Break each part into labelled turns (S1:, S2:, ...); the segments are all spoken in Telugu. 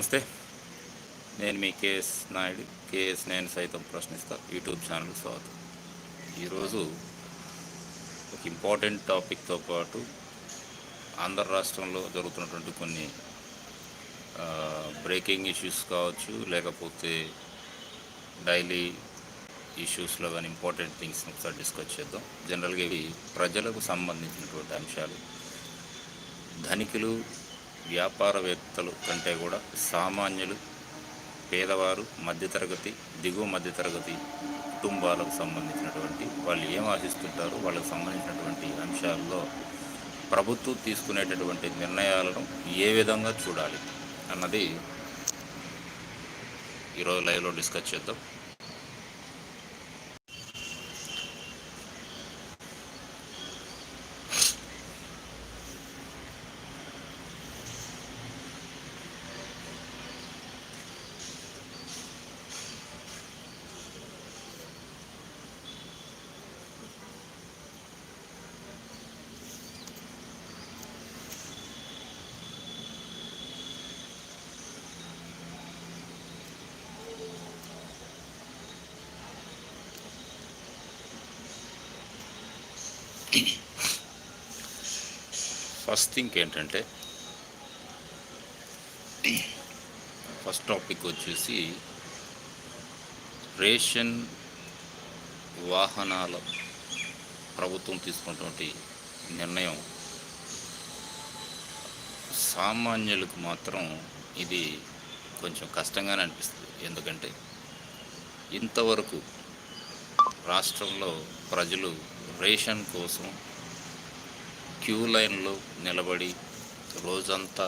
S1: నమస్తే. నేను మీ కేఎస్ నాయుడు కేఎస్ నేను సైతం ప్రశ్నిస్తా. యూట్యూబ్ ఛానల్ స్వాగతం. ఈరోజు ఒక ఇంపార్టెంట్ టాపిక్తో పాటు ఆంధ్ర రాష్ట్రంలో జరుగుతున్నటువంటి కొన్ని బ్రేకింగ్ ఇష్యూస్ కావచ్చు లేకపోతే డైలీ ఇష్యూస్లో కానీ ఇంపార్టెంట్ థింగ్స్ ఒకసారి డిస్కస్ చేద్దాం. జనరల్గా ఇవి ప్రజలకు సంబంధించినటువంటి అంశాలు. ధనికులు వ్యాపారవేత్తలు కంటే కూడా సామాన్యులు పేదవారు మధ్యతరగతి దిగువ మధ్యతరగతి కుటుంబాలకు సంబంధించినటువంటి వాళ్ళు ఏం ఆశిస్తుంటారు వాళ్ళకు సంబంధించినటువంటి అంశాల్లో ప్రభుత్వం తీసుకునేటటువంటి నిర్ణయాలను ఏ విధంగా చూడాలి అన్నది ఈరోజు లైవ్లో డిస్కస్ చేద్దాం. ఫస్ట్ థింగ్ ఏంటంటే ఫస్ట్ టాపిక్ వచ్చేసి రేషన్ వాహనాల ప్రభుత్వం తీసుకున్నటువంటి నిర్ణయం. సామాన్యులకు మాత్రం ఇది కొంచెం కష్టంగానే అనిపిస్తుంది. ఎందుకంటే ఇంతవరకు రాష్ట్రంలో ప్రజలు రేషన్ కోసం క్యూ లైన్లో నిలబడి రోజంతా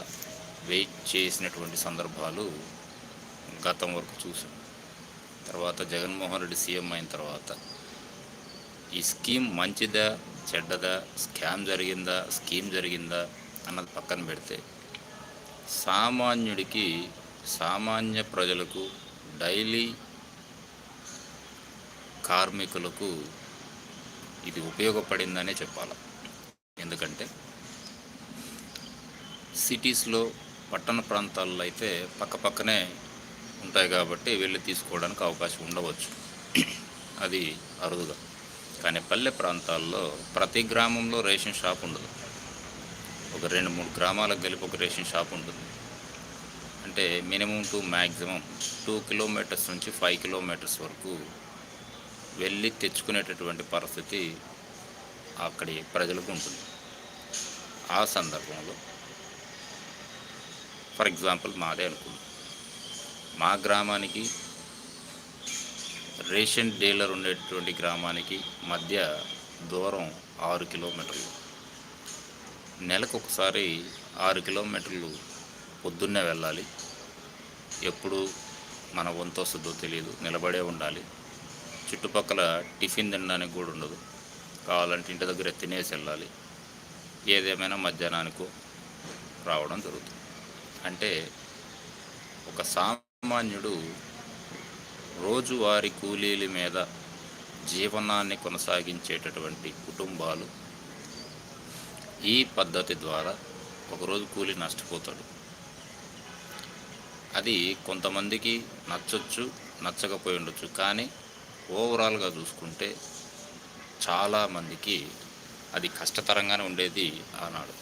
S1: వెయిట్ చేసినటువంటి సందర్భాలు గతం వరకు చూసాం తర్వాత జగన్మోహన్ రెడ్డి సీఎం అయిన తర్వాత ఈ స్కీమ్ మంచిదా చెడ్డదా స్కామ్ జరిగిందా స్కీమ్ జరిగిందా అన్నది పక్కన పెడితే సామాన్యుడికి సామాన్య ప్రజలకు డైలీ కార్మికులకు ఇది ఉపయోగపడిందనే చెప్పాలి. ఎందుకంటే సిటీస్లో పట్టణ ప్రాంతాల్లో అయితే పక్క పక్కనే ఉంటాయి కాబట్టి వెళ్ళి తీసుకోవడానికి అవకాశం ఉండవచ్చు. అది అరుదుగా. కానీ పల్లె ప్రాంతాల్లో ప్రతి గ్రామంలో రేషన్ షాప్ ఉండదు. ఒక రెండు మూడు గ్రామాలకు కలిపి ఒక రేషన్ షాప్ ఉంటుంది. అంటే minimum to maximum two kilometres నుంచి ఫైవ్ కిలోమీటర్స్ వరకు వెళ్ళి తెచ్చుకునేటటువంటి పరిస్థితి అక్కడి ప్రజలకు ఉంటుంది. ఆ సందర్భంలో ఫర్ ఎగ్జాంపుల్ మాదే అనుకుందాం. మా గ్రామానికి రేషన్ డీలర్ ఉండేటువంటి గ్రామానికి మధ్య దూరం ఆరు కిలోమీటర్లు. నెలకు ఒకసారి ఆరు కిలోమీటర్లు పొద్దున్నే వెళ్ళాలి. ఎప్పుడు మన వంతు వస్తుందో తెలియదు. నిలబడే ఉండాలి. చుట్టుపక్కల టిఫిన్ తినడానికి కూడా ఉండదు. కావాలంటే ఇంటి దగ్గర తినేసి వెళ్ళాలి. ఏదేమైనా మధ్యాహ్నానికో రావడం జరుగుతుంది. అంటే ఒక సామాన్యుడు రోజువారి కూలీల మీద జీవనాన్ని కొనసాగించేటటువంటి కుటుంబాలు ఈ పద్ధతి ద్వారా ఒకరోజు కూలి నష్టపోతాడు. అది కొంతమందికి నచ్చొచ్చు నచ్చకపోయి ఉండొచ్చు. కానీ ఓవరాల్గా చూసుకుంటే చాలామందికి అది కష్టతరంగానే ఉండేది ఆనాడు.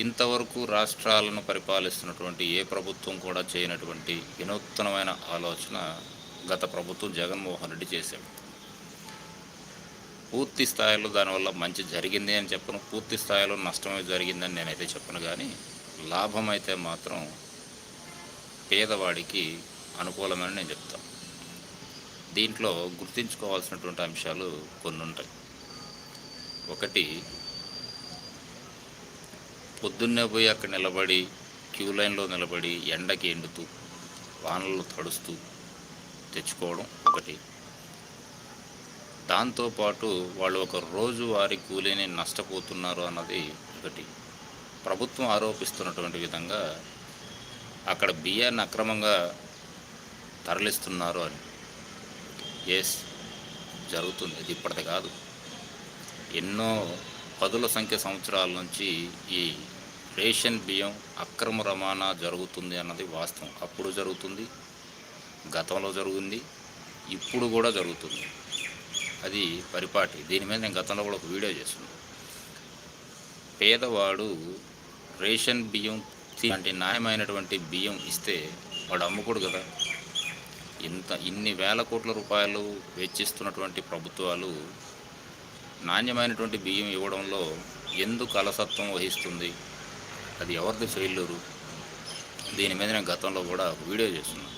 S1: ఇంతవరకు రాష్ట్రాలను పరిపాలిస్తున్నటువంటి ఏ ప్రభుత్వం కూడా చేయనటువంటి వినూత్నమైన ఆలోచన గత ప్రభుత్వం జగన్మోహన్ రెడ్డి చేశాడు. పూర్తి స్థాయిలో దానివల్ల మంచి జరిగింది అని చెప్పను. పూర్తి స్థాయిలో నష్టమే జరిగిందని నేనైతే చెప్పను కానీ లాభం అయితే మాత్రం పేదవాడికి అనుకూలమని నేను చెప్తాను దీంట్లో గుర్తుంచుకోవాల్సినటువంటి అంశాలు కొన్ని ఉంటాయి ఒకటి పొద్దున్నే పోయి అక్కడ నిలబడి క్యూ లైన్లో నిలబడి ఎండకి ఎండుతూ వానలు తడుస్తూ తెచ్చుకోవడం ఒకటి. దాంతోపాటు వాళ్ళు ఒక రోజు వారి కూలీని నష్టపోతున్నారు అన్నది ఒకటి. ప్రభుత్వం ఆరోపిస్తున్నటువంటి విధంగా అక్కడ బియ్యాన్ని అక్రమంగా తరలిస్తున్నారు అని. ఎస్ జరుగుతుంది. అది ఇప్పటిది కాదు. ఎన్నో పదుల సంఖ్య సంవత్సరాల నుంచి ఈ రేషన్ బియ్యం అక్రమ రవాణా జరుగుతుంది అన్నది వాస్తవం. అప్పుడు జరుగుతుంది గతంలో జరుగుతుంది ఇప్పుడు కూడా జరుగుతుంది. అది పరిపాటి. దీని మీద నేను గతంలో కూడా ఒక వీడియో చేస్తున్నాను పేదవాడు రేషన్ బియ్యం అంటే న్యాయమైనటువంటి బియ్యం ఇస్తే వాడు అమ్ముకోడు కదా. ఇంత ఇన్ని వేల కోట్ల రూపాయలు వెచ్చిస్తున్నటువంటి ప్రభుత్వాలు నాణ్యమైనటువంటి బియ్యం ఇవ్వడంలో ఎందుకు అలసత్వం వహిస్తుంది? అది ఎవరిది ఫెయిల్యూరు? దీని మీద నేను గతంలో కూడా వీడియో చేస్తున్నాను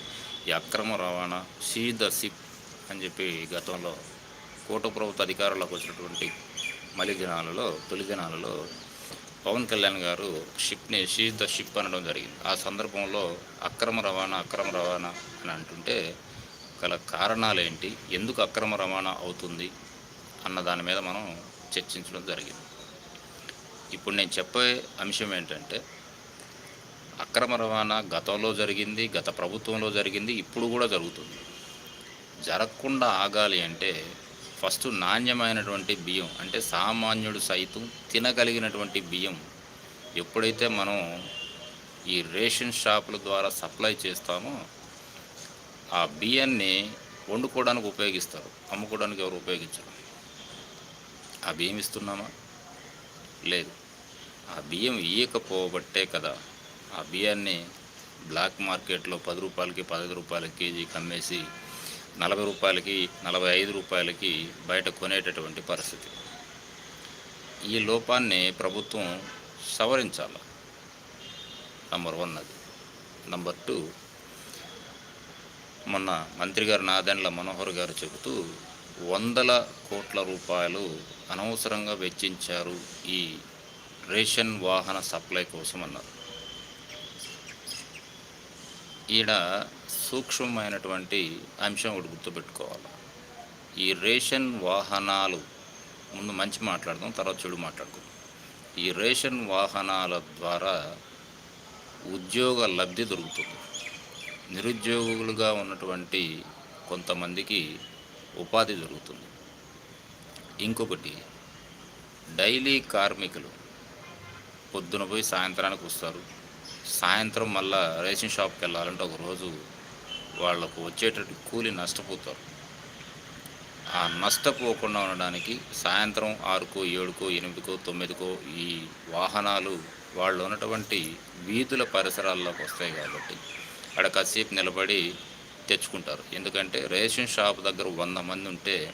S1: ఈ అక్రమ రవాణా సీ ద సిప్ అని చెప్పి గతంలో కోట ప్రభుత్వ అధికారులకు వచ్చినటువంటి మలి దినాలలో తొలి దినాలలో పవన్ కళ్యాణ్ గారు షిప్ని షీ ద షిప్ అనడం జరిగింది. ఆ సందర్భంలో అక్రమ రవాణా అక్రమ రవాణా అని అంటుంటే గల కారణాలు ఏంటి ఎందుకు అక్రమ రవాణా అవుతుంది? అన్న దాని మీద మనం చర్చించడం జరిగింది. ఇప్పుడు నేను చెప్పే అంశం ఏంటంటే అక్రమ రవాణా గతంలో జరిగింది గత ప్రభుత్వంలో జరిగింది ఇప్పుడు కూడా జరుగుతుంది. జరగకుండా ఆగాలి అంటే ఫస్ట్ నాణ్యమైనటువంటి బియ్యం అంటే సామాన్యుడు సైతం తినగలిగినటువంటి బియ్యం ఎప్పుడైతే మనం ఈ రేషన్ షాపుల ద్వారా సప్లై చేస్తామో ఆ బియ్యాన్ని వండుకోవడానికి ఉపయోగిస్తారు. అమ్ముకోవడానికి ఎవరు ఉపయోగించరు. ఆ బియ్యం ఇస్తున్నామా? లేదు. ఆ బియ్యం ఇయ్యకపోబట్టే కదా ఆ బియ్యాన్ని బ్లాక్ మార్కెట్లో పది రూపాయలకి పదహైదు రూపాయల కేజీకి అమ్మేసి నలభై రూపాయలకి నలభై ఐదు రూపాయలకి బయట కొనేటటువంటి పరిస్థితి. ఈ లోపాన్ని ప్రభుత్వం సవరించాలి. నంబర్ వన్ అది. నంబర్ టూ మొన్న మంత్రి గారు నాదెండ్ల మనోహర్ గారు చెబుతూ వందల కోట్ల రూపాయలు అనవసరంగా వెచ్చించారు ఈ రేషన్ వాహన సప్లై కోసం అన్నారు. ఈడ సూక్ష్మమైనటువంటి అంశం ఒకటి గుర్తుపెట్టుకోవాలి. ఈ రేషన్ వాహనాలు ముందు మంచి మాట్లాడదాం తర్వాత చెడు మాట్లాడుకుందాం. ఈ రేషన్ వాహనాల ద్వారా ఉద్యోగ లబ్ధి దొరుకుతుంది. నిరుద్యోగులుగా ఉన్నటువంటి కొంతమందికి ఉపాధి దొరుకుతుంది. ఇంకొకటి డైలీ కార్మికులు పొద్దున పోయి సాయంత్రానికి వస్తారు. సాయంత్రం మళ్ళా రేషన్ షాప్కి వెళ్ళాలంటే ఒకరోజు వాళ్ళకు వాళ్ళకు వచ్చేటట్టు కూలి నష్టపోతారు. ఆ నష్టపోకుండా ఉండడానికి సాయంత్రం ఆరుకో ఏడుకో ఎనిమిదికో తొమ్మిదికో ఈ వాహనాలు వాళ్ళు ఉన్నటువంటి వీధుల పరిసరాల్లోకి వస్తాయి కాబట్టి అక్కడ కాసేపు నిలబడి తెచ్చుకుంటారు. ఎందుకంటే రేషన్ షాప్ దగ్గర వంద మంది ఉంటే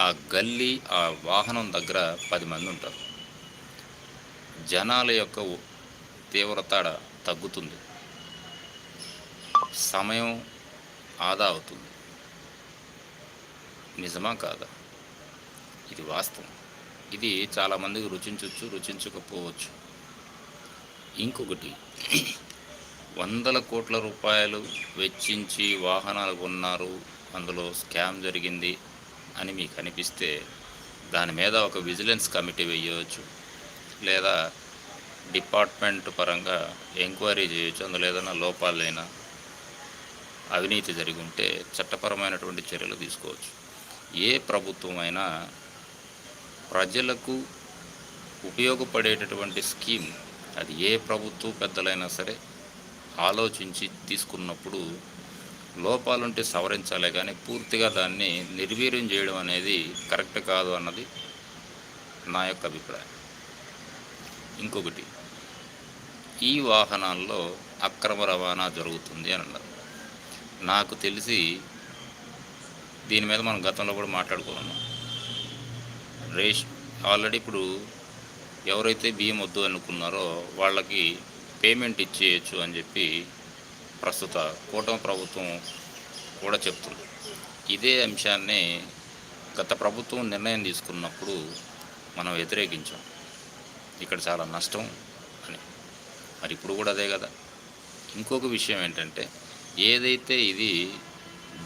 S1: ఆ గల్లీ ఆ వాహనం దగ్గర పది మంది ఉంటారు. జనాల యొక్క తీవ్రత తగ్గుతుంది. సమయం ఆదా అవుతుంది. నిజమా కాదా? ఇది వాస్తవం. ఇది చాలామందికి రుచించవచ్చు రుచించకపోవచ్చు. ఇంకొకటి వందల కోట్ల రూపాయలు వెచ్చించి వాహనాలు కొన్నారు అందులో స్కామ్ జరిగింది అని మీకు అనిపిస్తే దాని మీద ఒక విజిలెన్స్ కమిటీ వేయవచ్చు. లేదా డిపార్ట్మెంట్ పరంగా ఎంక్వైరీ చేయొచ్చు అందులో ఏదైనా లోపాలైనా. అవినీతి జరిగి ఉంటే చట్టపరమైనటువంటి చర్యలు తీసుకోవచ్చు. ఏ ప్రభుత్వమైనా ప్రజలకు ఉపయోగపడేటటువంటి స్కీమ్ అది ఏ ప్రభుత్వ పెద్దలైనా సరే ఆలోచించి తీసుకున్నప్పుడు లోపాలుంటే సవరించాలే కానీ పూర్తిగా దాన్ని నిర్వీర్యం చేయడం అనేది కరెక్ట్ కాదు అన్నది నా యొక్క అభిప్రాయం. ఇంకొకటి ఈ వాహనాల్లో అక్రమ రవాణా జరుగుతుంది అని అన్నారు. నాకు తెలిసి దీని మీద మనం గతంలో కూడా మాట్లాడుకున్నాము. రేష్ ఆల్రెడీ ఇప్పుడు ఎవరైతే బియ్యం వద్దు అనుకున్నారో వాళ్ళకి పేమెంట్ ఇచ్చేయచ్చు అని చెప్పి ప్రస్తుత కూటమి ప్రభుత్వం కూడా చెప్తుంది. ఇదే అంశాన్ని గత ప్రభుత్వం నిర్ణయం తీసుకున్నప్పుడు మనం వ్యతిరేకించాం. ఇక్కడ చాలా నష్టం అని. మరి ఇప్పుడు కూడా అదే కదా. ఇంకొక విషయం ఏంటంటే ఏదైతే ఇది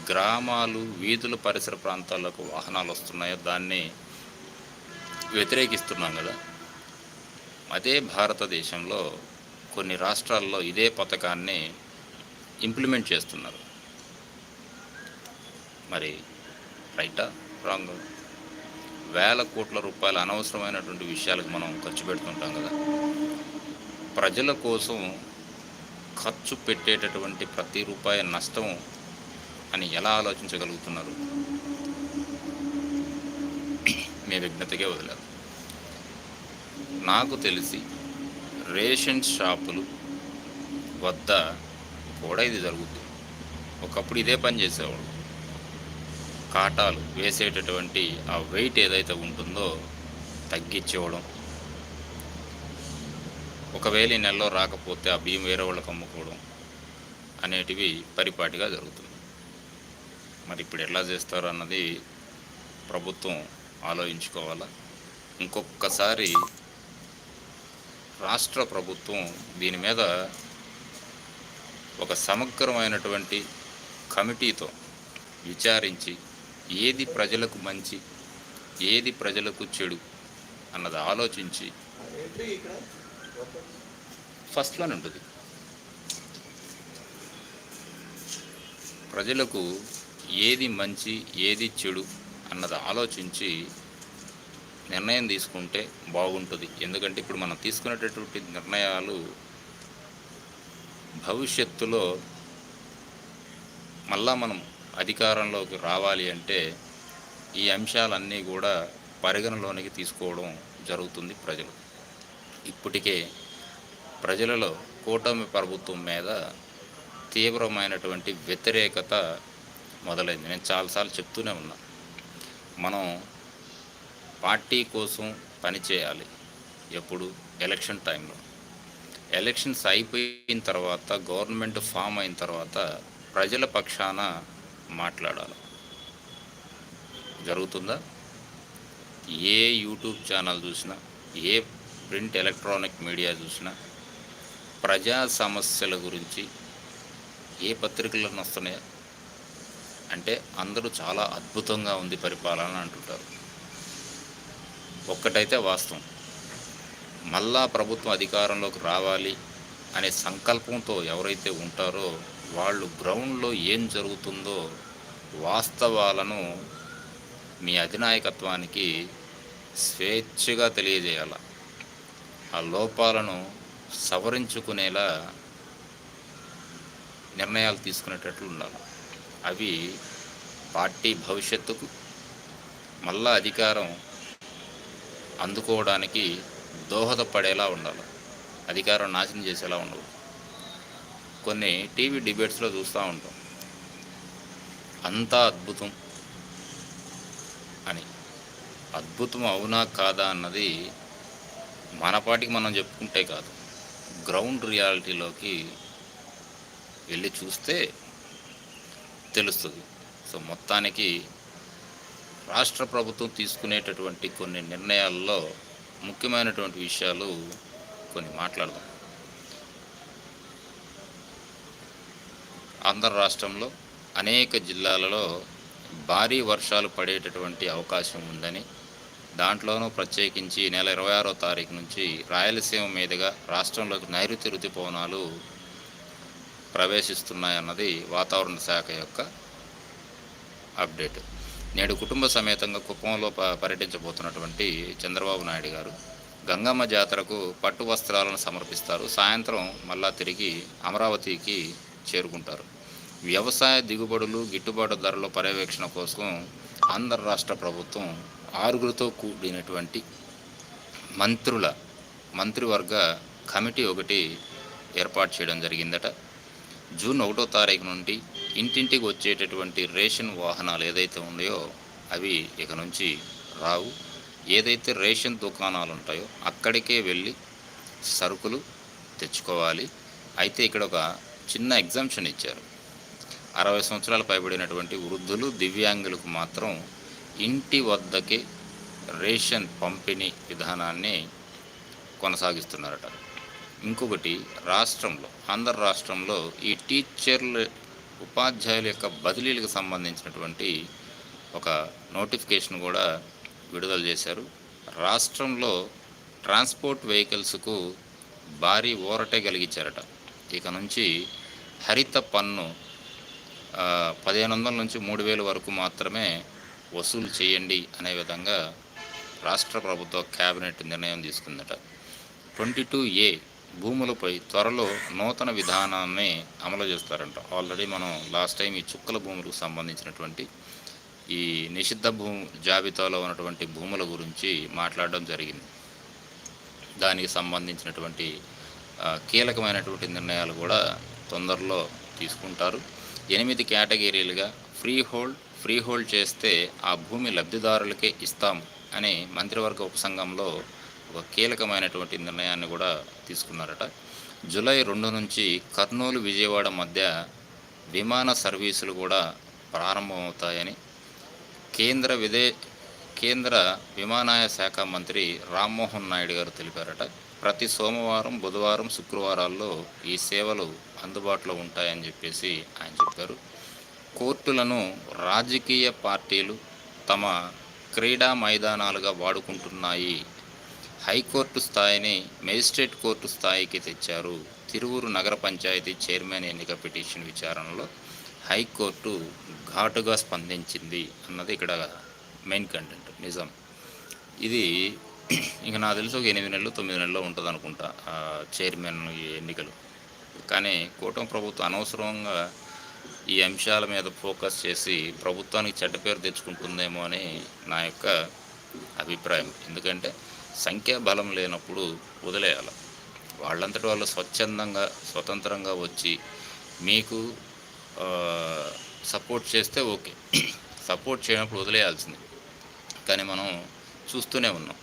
S1: గ్రామాలు వీధుల పరిసర ప్రాంతాలకు వాహనాలు వస్తున్నాయో దాన్ని వ్యతిరేకిస్తున్నాం కదా. అదే భారతదేశంలో కొన్ని రాష్ట్రాల్లో ఇదే పథకాన్ని ఇంప్లిమెంట్ చేస్తున్నారు. మరి రైటా? రాంగ్? వేల కోట్ల రూపాయల అనవసరమైనటువంటి విషయాలకు మనం ఖర్చు పెడుతుంటాం కదా. ప్రజల కోసం ఖర్చు పెట్టేటటువంటి ప్రతి రూపాయి నష్టం అని ఎలా ఆలోచించగలుగుతున్నారు? మీ విజ్ఞతకే వదిలేదు నాకు తెలిసి రేషన్ షాపులు వద్ద కూడా ఇది జరుగుతుంది ఒకప్పుడు ఇదే పని చేసేవాడు కాటాలు వేసేటటువంటి ఆ వెయిట్ ఏదైతే ఉంటుందో తగ్గించేవడం ఒకవేళ ఈ నెలలో రాకపోతే ఆ బియ్యం వేరే వాళ్ళకి అమ్ముకోవడం అనేటివి పరిపాటిగా జరుగుతుంది. మరి ఇప్పుడు ఎలా చేస్తారు అన్నది ప్రభుత్వం ఆలోచించుకోవాలా? ఇంకొకసారి రాష్ట్ర ప్రభుత్వం దీని మీద ఒక సమగ్రమైనటువంటి కమిటీతో విచారించి ఏది ప్రజలకు మంచి ఏది ప్రజలకు చెడు అన్నది ఆలోచించి ఫస్ట్లోనే ఉంటుంది. ప్రజలకు ఏది మంచి ఏది చెడు అన్నది ఆలోచించి నిర్ణయం తీసుకుంటే బాగుంటుంది. ఎందుకంటే ఇప్పుడు మనం తీసుకునేటటువంటి నిర్ణయాలు భవిష్యత్తులో మళ్ళా మనం అధికారంలోకి రావాలి అంటే ఈ అంశాలన్నీ కూడా పరిగణలోనికి తీసుకోవడం జరుగుతుంది ప్రజలు ఇప్పటికే ప్రజలలో కూటమి ప్రభుత్వం మీద తీవ్రమైనటువంటి వ్యతిరేకత మొదలైంది. నేను చాలాసార్లు చెప్తూనే ఉన్నా. మనం పార్టీ కోసం పనిచేయాలి ఎప్పుడు? ఎలక్షన్ టైంలో. ఎలక్షన్స్ అయిపోయిన తర్వాత గవర్నమెంట్ ఫామ్ అయిన తర్వాత ప్రజల పక్షాన మాట్లాడాలి. జరుగుతుందా? ఏ యూట్యూబ్ ఛానల్ చూసినా ఏ ప్రింట్ ఎలక్ట్రానిక్ మీడియా చూసినా ప్రజా సమస్యల గురించి ఏ పత్రికలను వస్తున్నాయో అంటే అందరూ చాలా అద్భుతంగా ఉంది పరిపాలన అంటుంటారు. ఒక్కటైతే వాస్తవం. మళ్ళా ప్రభుత్వం అధికారంలోకి రావాలి అనే సంకల్పంతో ఎవరైతే ఉంటారో వాళ్ళు గ్రౌండ్లో ఏం జరుగుతుందో వాస్తవాలను మీ అధినాయకత్వానికి స్వేచ్ఛగా తెలియజేయాలా. ఆ లోపాలను సవరించుకునేలా నిర్ణయాలు తీసుకునేటట్లు ఉండాలి. అవి పార్టీ భవిష్యత్తుకు మళ్ళా అధికారం అందుకోవడానికి దోహదపడేలా ఉండాలి. అధికారం నాశనం చేసేలా ఉండవు కొన్ని టీవీ డిబేట్స్లో చూస్తూ ఉంటాం. అంతా అద్భుతం అని. అద్భుతం అవునా కాదా అన్నది మన పాటికి మనం చెప్పుకుంటే కాదు. గ్రౌండ్ రియాలిటీలోకి వెళ్ళి చూస్తే తెలుస్తుంది. సో మొత్తానికి రాష్ట్ర ప్రభుత్వం తీసుకునేటటువంటి కొన్ని నిర్ణయాల్లో ముఖ్యమైనటువంటి విషయాలు కొన్ని మాట్లాడదాం. ఆంధ్ర రాష్ట్రంలో అనేక జిల్లాలలో భారీ వర్షాలు పడేటటువంటి అవకాశం ఉందని దాంట్లోనూ ప్రత్యేకించి నెల ఇరవై ఆరో తారీఖు నుంచి రాయలసీమ మీదుగా రాష్ట్రంలోకి నైరుతి రుతుపవనాలు ప్రవేశిస్తున్నాయన్నది వాతావరణ శాఖ యొక్క అప్డేట్. నేడు కుటుంబ సమేతంగా కుప్పంలో ప పర్యటించబోతున్నటువంటి చంద్రబాబు నాయుడు గారు గంగమ్మ జాతరకు పట్టు వస్త్రాలను సమర్పిస్తారు. సాయంత్రం మళ్ళా తిరిగి అమరావతికి చేరుకుంటారు. వ్యవసాయ దిగుబడులు గిట్టుబాటు ధరల పర్యవేక్షణ కోసం ఆంధ్ర రాష్ట్ర ప్రభుత్వం ఆరుగురితో కూడినటువంటి మంత్రుల మంత్రివర్గ కమిటీ ఒకటి ఏర్పాటు చేయడం జరిగిందట. జూన్ ఒకటో తారీఖు నుండి ఇంటింటికి వచ్చేటటువంటి రేషన్ వాహనాలు ఏదైతే ఉన్నాయో అవి ఇక నుంచి రావు. ఏదైతే రేషన్ దుకాణాలు ఉంటాయో అక్కడికే వెళ్ళి సరుకులు తెచ్చుకోవాలి. అయితే ఇక్కడ ఒక చిన్న ఎగ్జామ్షన్ ఇచ్చారు. అరవై సంవత్సరాలు పైబడినటువంటి వృద్ధులు దివ్యాంగులకు మాత్రం ఇంటి వద్దకే రేషన్ పంపిణీ విధానాన్ని కొనసాగిస్తున్నారట. ఇంకొకటి రాష్ట్రంలో ఆంధ్ర రాష్ట్రంలో ఈ టీచర్లు ఉపాధ్యాయుల యొక్క బదిలీలకు సంబంధించినటువంటి ఒక నోటిఫికేషన్ కూడా విడుదల చేశారు. రాష్ట్రంలో ట్రాన్స్పోర్ట్ వెహికల్స్కు భారీ ఊరటే కలిగించారట. ఇక నుంచి హరిత పన్ను పదిహేను వందల నుంచి మూడు వేల వరకు మాత్రమే వసూలు చేయండి అనే విధంగా రాష్ట్ర ప్రభుత్వ కేబినెట్ నిర్ణయం తీసుకుందట. ట్వంటీ టూ ఏ భూములపై త్వరలో నూతన విధానాన్ని అమలు చేస్తారంట. ఆల్రెడీ మనం లాస్ట్ టైం ఈ చుక్కల భూములకు సంబంధించినటువంటి ఈ నిషిద్ధ భూ జాబితాలో ఉన్నటువంటి భూముల గురించి మాట్లాడడం జరిగింది. దానికి సంబంధించినటువంటి కీలకమైనటువంటి నిర్ణయాలు కూడా తొందరలో తీసుకుంటారు. ఎనిమిది కేటగిరీలుగా ఫ్రీ హోల్డ్ ఫ్రీ హోల్డ్ చేస్తే ఆ భూమి లబ్ధిదారులకే ఇస్తాం అని మంత్రివర్గ ఉపసంఘంలో ఒక కీలకమైనటువంటి నిర్ణయాన్ని కూడా తీసుకున్నారట. జూలై రెండు నుంచి కర్నూలు విజయవాడ మధ్య విమాన సర్వీసులు కూడా ప్రారంభమవుతాయని కేంద్ర విదే కేంద్ర విమానాయ శాఖ మంత్రి రామ్మోహన్ నాయుడు గారు తెలిపారట. ప్రతి సోమవారం బుధవారం శుక్రవారాల్లో ఈ సేవలు అందుబాటులో ఉంటాయని చెప్పేసి ఆయన చెప్పారు. కోర్టులను రాజకీయ పార్టీలు తమ క్రీడా మైదానాలుగా వాడుకుంటున్నాయి. హైకోర్టు స్థాయిని మేజిస్ట్రేట్ కోర్టు స్థాయికి తెచ్చారు. తిరువురు నగర పంచాయతీ చైర్మన్ ఎన్నిక పిటిషన్ విచారణలో హైకోర్టు ఘాటుగా స్పందించింది అన్నది ఇక్కడ మెయిన్ కంటెంట్. నిజం. ఇది ఇంకా నాకు తెలిసి ఒక ఎనిమిది నెలలు తొమ్మిది నెలలో ఉంటుంది అనుకుంటా చైర్మన్ ఎన్నికలు. కానీ కూటమి ప్రభుత్వం అనవసరంగా ఈ అంశాల మీద ఫోకస్ చేసి ప్రభుత్వానికి చెడ్డ పేరు తెచ్చుకుంటుందేమో అని నా యొక్క అభిప్రాయం. ఎందుకంటే సంఖ్యాబలం లేనప్పుడు వదిలేయాలి. వాళ్ళంతటి వాళ్ళు స్వచ్ఛందంగా స్వతంత్రంగా వచ్చి మీకు సపోర్ట్ చేస్తే ఓకే. సపోర్ట్ చేయనప్పుడు వదిలేయాల్సింది. కానీ మనం చూస్తూనే ఉన్నాం.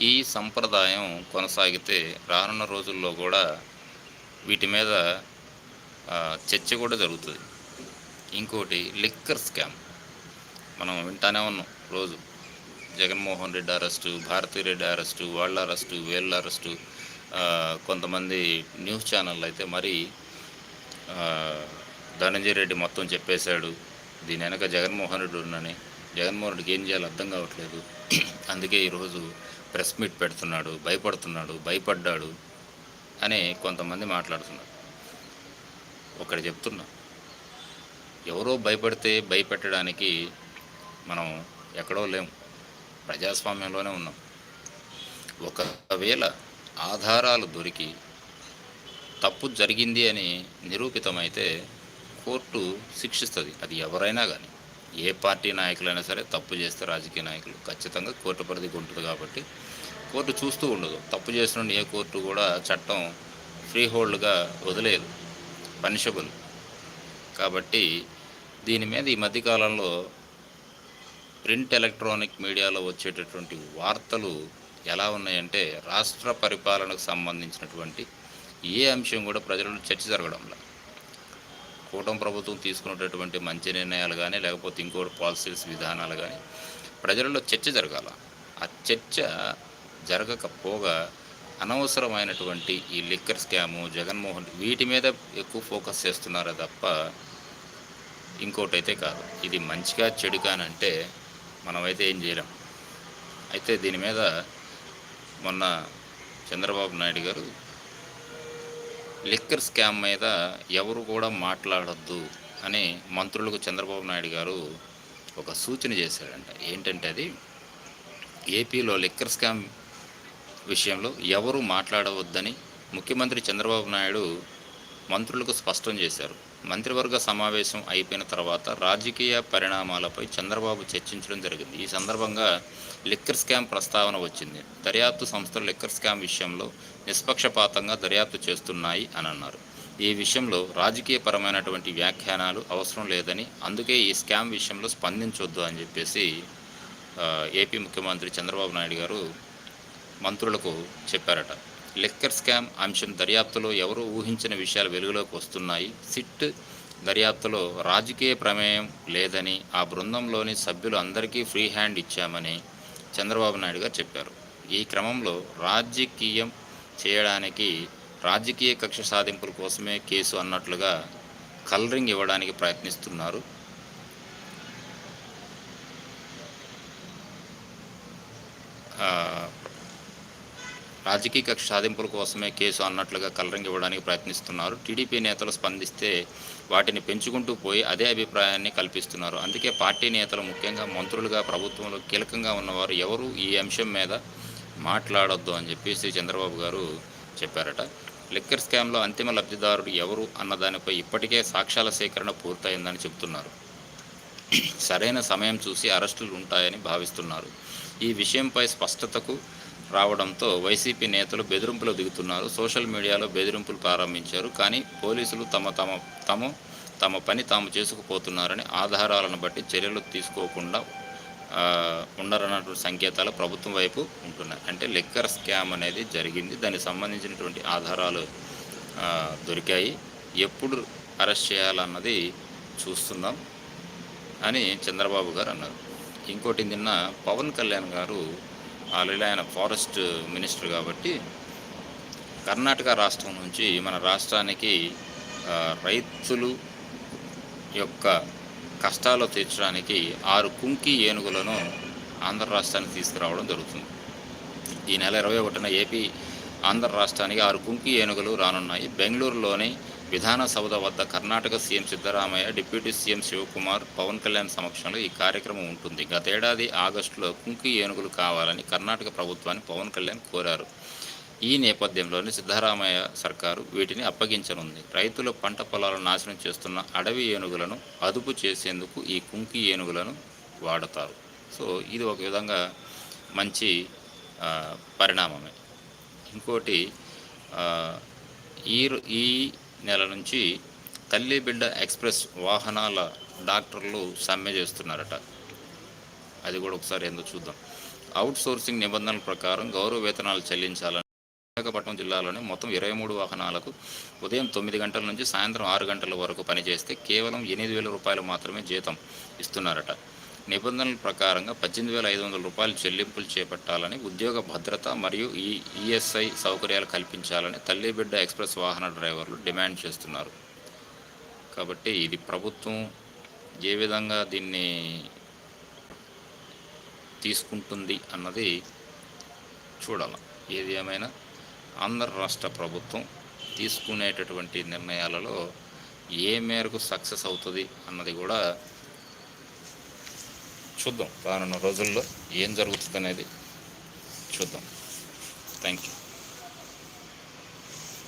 S1: ఈ సంప్రదాయం కొనసాగితే రానున్న రోజుల్లో కూడా వీటి మీద చర్చ కూడా జరుగుతుంది. ఇంకోటి లిక్కర్ స్కామ్. మనం వింటానే ఉన్నాం రోజు. జగన్మోహన్ రెడ్డి అరెస్టు భారతీ రెడ్డి అరెస్టు వాళ్ళ అరెస్టు వీళ్ళ అరెస్టు కొంతమంది న్యూస్ ఛానళ్ళు అయితే మరి ధనంజయ రెడ్డి మొత్తం చెప్పేశాడు దీని వెనక జగన్మోహన్ రెడ్డి ఉన్నని జగన్మోహన్ రెడ్డికి ఏం చేయాలో అర్థం కావట్లేదు. అందుకే ఈరోజు ప్రెస్ మీట్ పెడుతున్నాడు భయపడుతున్నాడు భయపడ్డాడు అని కొంతమంది మాట్లాడుతున్నారు. ఒకటి చెప్తున్నా. ఎవరో భయపడితే భయపెట్టడానికి మనం ఎక్కడో లేము. ప్రజాస్వామ్యంలోనే ఉన్నాం. ఒకవేళ ఆధారాలు దొరికి తప్పు జరిగింది అని నిరూపితమైతే కోర్టు శిక్షిస్తుంది. అది ఎవరైనా కానీ ఏ పార్టీ నాయకులైనా సరే తప్పు చేస్తే రాజకీయ నాయకులు. ఖచ్చితంగా కోర్టు పరిధికి ఉంటుంది కాబట్టి కోర్టు చూస్తూ ఉండదు. తప్పు చేసిన ఏ కోర్టు కూడా చట్టం ఫ్రీ హోల్డ్గా వదిలేదు పనిషబుల్ కాబట్టి దీని మీద ఈ మధ్యకాలంలో ప్రింట్ ఎలక్ట్రానిక్ మీడియాలో వచ్చేటటువంటి వార్తలు ఎలా ఉన్నాయంటే రాష్ట్ర పరిపాలనకు సంబంధించినటువంటి ఏ అంశం కూడా ప్రజలను చర్చ జరగడంలో కూటమి ప్రభుత్వం తీసుకున్నటువంటి మంచి నిర్ణయాలు కానీ లేకపోతే ఇంకోటి పాలసీస్ విధానాలు కానీ ప్రజలలో చర్చ జరగాల. ఆ చర్చ జరగకపోగా అనవసరమైనటువంటి ఈ లిక్కర్ స్కాము జగన్మోహన్ వీటి మీద ఎక్కువ ఫోకస్ చేస్తున్నారే తప్ప ఇంకోటి అయితే కాదు. ఇది మంచిగా చెడుగానంటే మనమైతే ఏం చేయలేం. అయితే దీని మీద మొన్న చంద్రబాబు నాయుడు గారు లిక్కర్ స్కామ్ మీద ఎవరు కూడా మాట్లాడొద్దు అని మంత్రులకు చంద్రబాబు నాయుడు గారు ఒక సూచన చేశాడంట. ఏంటంటే అది ఏపీలో లిక్కర్ స్కామ్ విషయంలో ఎవరు మాట్లాడవద్దని ముఖ్యమంత్రి చంద్రబాబు నాయుడు మంత్రులకు స్పష్టం చేశారు. మంత్రివర్గ సమావేశం అయిపోయిన తర్వాత రాజకీయ పరిణామాలపై చంద్రబాబు చర్చించడం జరిగింది. ఈ సందర్భంగా లిక్కర్ స్కామ్ ప్రస్తావన వచ్చింది. దర్యాప్తు సంస్థలు లిక్కర్ స్కామ్ విషయంలో నిష్పక్షపాతంగా దర్యాప్తు చేస్తున్నాయి అని అన్నారు. ఈ విషయంలో రాజకీయపరమైనటువంటి వ్యాఖ్యానాలు అవసరం లేదని అందుకే ఈ స్కామ్ విషయంలో స్పందించొద్దు అని చెప్పేసి ఏపీ ముఖ్యమంత్రి చంద్రబాబు నాయుడు గారు మంత్రులకు చెప్పారట. లెక్కర్ స్కామ్ అంశం దర్యాప్తులో ఎవరు ఊహించిన విషయాలు వెలుగులోకి వస్తున్నాయి? సిట్ దర్యాప్తులో రాజకీయ ప్రమేయం లేదని ఆ బృందంలోని సభ్యులు అందరికీ ఫ్రీ హ్యాండ్ ఇచ్చామని చంద్రబాబు నాయుడు గారు చెప్పారు. ఈ క్రమంలో రాజకీయం చేయడానికి రాజకీయ కక్ష సాధింపుల కోసమే కేసు అన్నట్లుగా కలరింగ్ ఇవ్వడానికి ప్రయత్నిస్తున్నారు. రాజకీయ కక్ష సాధింపుల కోసమే కేసు అన్నట్లుగా కలరింగ్ ఇవ్వడానికి ప్రయత్నిస్తున్నారు. టీడీపీ నేతలు స్పందిస్తే వాటిని పెంచుకుంటూ పోయి అదే అభిప్రాయాన్ని కల్పిస్తున్నారు. అందుకే పార్టీ నేతలు ముఖ్యంగా మంత్రులుగా ప్రభుత్వంలో కీలకంగా ఉన్నవారు ఎవరు ఈ అంశం మీద మాట్లాడొద్దు అని చెప్పేసి చంద్రబాబు గారు చెప్పారట. లిక్కర్ స్కామ్లో అంతిమ లబ్ధిదారుడు ఎవరు అన్న దానిపై ఇప్పటికే సాక్ష్యాల సేకరణ పూర్తయిందని చెబుతున్నారు. సరైన సమయం చూసి అరెస్టులు ఉంటాయని భావిస్తున్నారు. ఈ విషయంపై స్పష్టతకు రావడంతో వైసీపీ నేతలు బెదిరింపులు దిగుతున్నారు. సోషల్ మీడియాలో బెదిరింపులు ప్రారంభించారు. కానీ పోలీసులు తమ తమ తమ తమ పని తాము చేసుకుపోతున్నారని ఆధారాలను బట్టి చర్యలు తీసుకోకుండా ఉండరన్నటువంటి సంకేతాలు ప్రభుత్వం వైపు ఉంటున్నాయి. అంటే లిక్కర్ స్కామ్ అనేది జరిగింది. దానికి సంబంధించినటువంటి ఆధారాలు దొరికాయి. ఎప్పుడు అరెస్ట్ చేయాలన్నది చూస్తున్నాం అని చంద్రబాబు గారు అన్నారు. ఇంకోటి నిన్న పవన్ కళ్యాణ్ గారు ఆల్రెడీ ఆయన ఫారెస్ట్ మినిస్టర్ కాబట్టి కర్ణాటక రాష్ట్రం నుంచి మన రాష్ట్రానికి రైతులు యొక్క కష్టాలు తీర్చడానికి ఆరు కుంకి ఏనుగులను ఆంధ్ర రాష్ట్రానికి తీసుకురావడం జరుగుతుంది. ఈ నెల ఇరవై ఒకటిన ఏపీ ఆంధ్ర రాష్ట్రానికి ఆరు కుంకి ఏనుగులు రానున్నాయి. బెంగళూరులోని విధాన సౌధ వద్ద Karnataka CM Siddaramaiah deputy CM Shivakumar Pawan Kalyan సమక్షంలో ఈ కార్యక్రమం ఉంటుంది. గతేడాది ఆగస్టులో కుంకి ఏనుగులు కావాలని కర్ణాటక ప్రభుత్వాన్ని పవన్ కళ్యాణ్ కోరారు. ఈ నేపథ్యంలోనే సిద్ధరామయ్య సర్కారు వీటిని అప్పగించనుంది. రైతుల పంట పొలాలను నాశనం చేస్తున్న అడవి ఏనుగులను అదుపు చేసేందుకు ఈ కుంకి ఏనుగులను వాడతారు. సో ఇది ఒక విధంగా మంచి పరిణామమే. ఇంకోటి ఈ ఈ నెల నుంచి తల్లి బిడ్డ ఎక్స్ప్రెస్ వాహనాల డాక్టర్లు సమ్మె చేస్తున్నారట. అది కూడా ఒకసారి ఏందో చూద్దాం. అవుట్ సోర్సింగ్ నిబంధనల ప్రకారం గౌరవ వేతనాలు చెల్లించాలని విశాఖపట్నం జిల్లాలోని మొత్తం ఇరవై మూడు వాహనాలకు ఉదయం తొమ్మిది గంటల నుంచి సాయంత్రం ఆరు గంటల వరకు పనిచేస్తే కేవలం ఎనిమిది వేల రూపాయలు మాత్రమే జీతం ఇస్తున్నారట. నిబంధనల ప్రకారంగా పద్దెనిమిది వేల ఐదు వందల రూపాయలు చెల్లింపులు చేపట్టాలని ఉద్యోగ భద్రత మరియు ఈ ఈఎస్ఐ సౌకర్యాలు కల్పించాలని తల్లిబిడ్డ ఎక్స్ప్రెస్ వాహన డ్రైవర్లు డిమాండ్ చేస్తున్నారు. కాబట్టి ఇది ప్రభుత్వం ఏ విధంగా దీన్ని తీసుకుంటుంది అన్నది చూడాలి. ఏది ఏమైనా ఆంధ్ర రాష్ట్ర ప్రభుత్వం తీసుకునేటటువంటి నిర్ణయాలలో ఏ మేరకు సక్సెస్ అవుతుంది అన్నది కూడా చూద్దాం రానున్న రోజుల్లో ఏం జరుగుతుంది అనేది చూద్దాం. Thank you